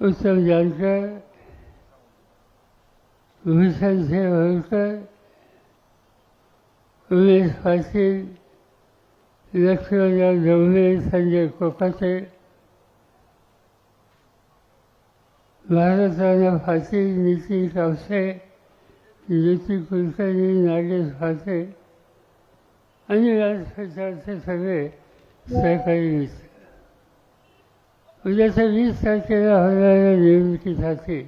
उत्तम जानकर भूषण से होकर उमेश पाटील लक्ष्मणराव ढवळे संजय कोकाटे भारतराणा पाटील नितीन कावसे ज्योती कुलकर्णी नागेश फाटे आणि व्यासपीठाचे सगळे सहकारी मित्र. उद्याच्या वीस तारखेला होणाऱ्या निवडणुकीसाठी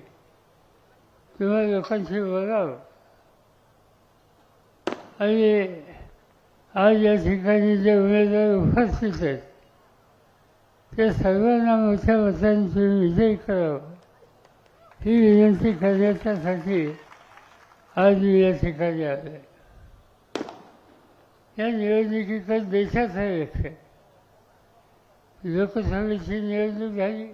किंवा लोकांशी बोलावं. आणि आज या ठिकाणी जे उमेदवार उपस्थित आहेत ते सर्वांना मोठ्या मतांची विजय करावं. ही विनंती करण्याच्यासाठी आज मी या ठिकाणी आलो या निवडणुकीकडे देशाचा लक्ष आहे. लोकसभेची निवडणूक झाली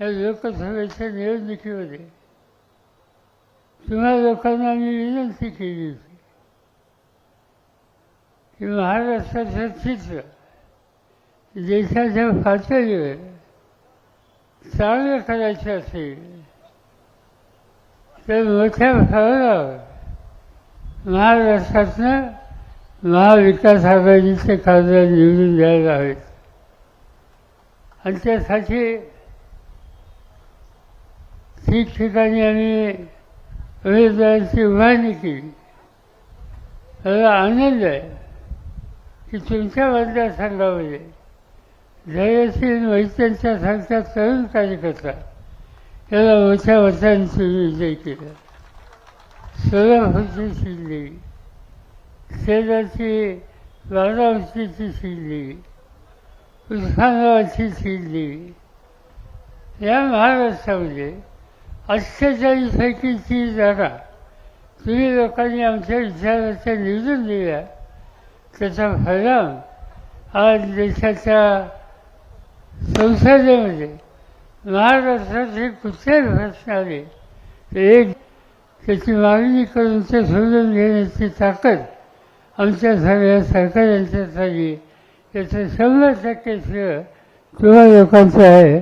त्या लोकसभेच्या निवडणुकीमध्ये तुम्हा लोकांना मी विनंती केली होती की महाराष्ट्राचं चित्र देशाच्या पातळीवर चांगलं करायचं असेल तर मोठ्या भागावर महाराष्ट्रातनं महाविकास आघाडीचे खासदार निवडून द्यायला हवेत आणि त्यासाठी ठिकठिकाणी आम्ही उमेदवारांची उभारणी केली. मला आनंद आहे की तुमच्या मतदारसंघामध्ये जयश्री वैद्यांच्या सारख्या तरुण कार्यकर्ता याला मोठ्या मतांची विजय केला. सोलापूरची शिंदे शेजारची बारामतीची शिंदे उस्मानाबादची दिली या महाराष्ट्रामध्ये अठ्ठेचाळीसपैकी ती जागा तुम्ही लोकांनी आमच्या विचाराच्या निवडून दिल्या त्याचा परिणाम आज देशाच्या संसदेमध्ये महाराष्ट्राचे कुठले प्रश्न एक त्याची मागणी करून ते सोडून घेण्याची ताकद आमच्या सगळ्या सरकारांच्यात आली त्याचं सर्व टक्के श्रेय तुम्हा लोकांचं आहे.